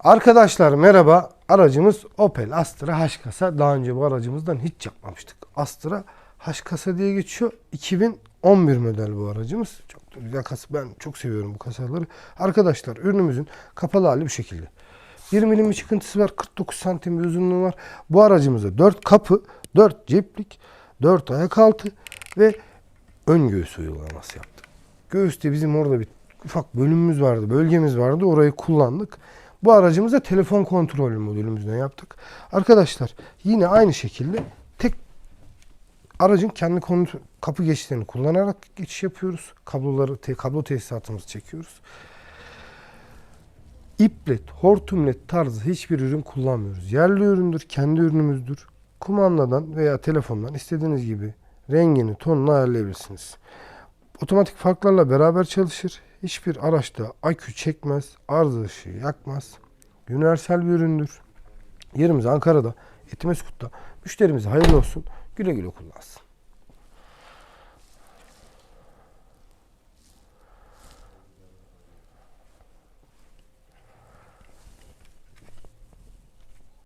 Arkadaşlar merhaba. Aracımız Opel Astra H kasa. Daha önce bu aracımızdan hiç yapmamıştık. Astra H kasa diye geçiyor. 2011 model bu aracımız. Çok güzel kasa. Ben çok seviyorum bu kasaları. Arkadaşlar ürünümüzün kapalı hali bu şekilde. 1 milim çıkıntısı var. 49 santim uzunluğu var. Bu aracımızda 4 kapı, 4 ceplik, 4 ayak altı ve ön göğüs uygulaması yaptık. Göğüste bizim orada bir ufak bölümümüz vardı, bölgemiz vardı. Orayı kullandık. Bu aracımıza telefon kontrolü modülümüzden yaptık. Arkadaşlar yine aynı şekilde tek aracın kendi konu- kapı geçişlerini kullanarak geçiş yapıyoruz. Kabloları, te- kablo tesisatımızı çekiyoruz. İplet, hortumlet tarzı hiçbir ürün kullanmıyoruz. Yerli üründür, kendi ürünümüzdür. Kumandadan veya telefondan istediğiniz gibi rengini, tonunu ayarlayabilirsiniz. Otomatik farklarla beraber çalışır. Hiçbir araçta akü çekmez, arıza ışığı yakmaz. Universal bir üründür. Yerimiz Ankara'da, Etimeskut'ta. Müşterimize hayırlı olsun. Güle güle kullansın.